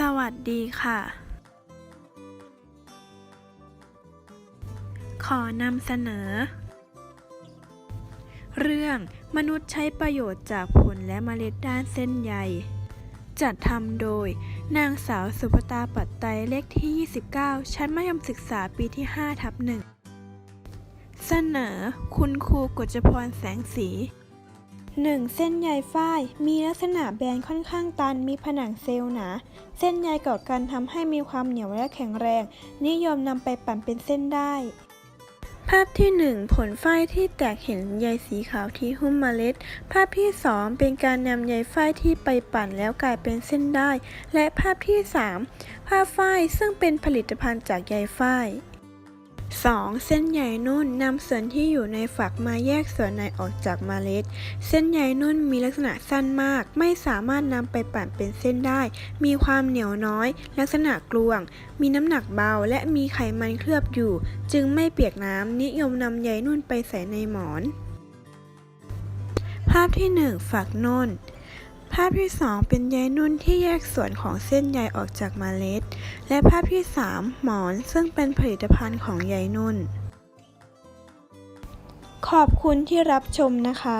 สวัสดีค่ะ ขอนำเสนอ เรื่องมนุษย์ใช้ประโยชน์จากผลและเมล็ดด้านเส้นใย จัดทำโดย นางสาวสุภตาปัตไตเลขที่ 29 ชั้นมัธยมศึกษาปีที่ 5 ทับหนึ่ง เสนอ คุณครูกฎจพรแสงสี 1. เส้นใยฝ้าย มีลักษณะแบนค่อนข้างตัน มีผนังเซลล์หนา เส้นใยเกาะกันทำให้มีความเหนียวและแข็งแรง นิยมนำไปปั่นเป็นเส้นได้ ภาพที่ 1 ผลฝ้ายที่แตกเห็นใยสีขาวที่หุ้มเมล็ด ภาพที่ 2 เป็นการนำใยฝ้ายที่ไปปั่นแล้วกลายเป็นเส้นได้ และภาพที่ 3 ภาพฝ้ายซึ่งเป็นผลิตภัณฑ์จากใยฝ้าย 2. เส้นใยนุ่นนำส่วนที่อยู่ในฝักมาแยกส่วนในออกจากเมล็ด เส้นใยนุ่นมีลักษณะสั้นมาก ไม่สามารถนำไปปั่นเป็นเส้นได้ มีความเหนียวน้อย ลักษณะกลวง มีน้ำหนักเบาและมีไขมันเคลือบอยู่ จึงไม่เปียกน้ำนิยมนำใยนุ่นไปใส่ในหมอน ภาพที่ 1 ฝักนุ่น ภาพที่ 2 เป็นใยนุ่นที่แยกส่วนของเส้นใยออกจากมาเมล็ด และภาพที่ 3 หมอนซึ่งเป็นผลิตภัณฑ์ของใยนุ่น ขอบคุณที่รับชมนะคะ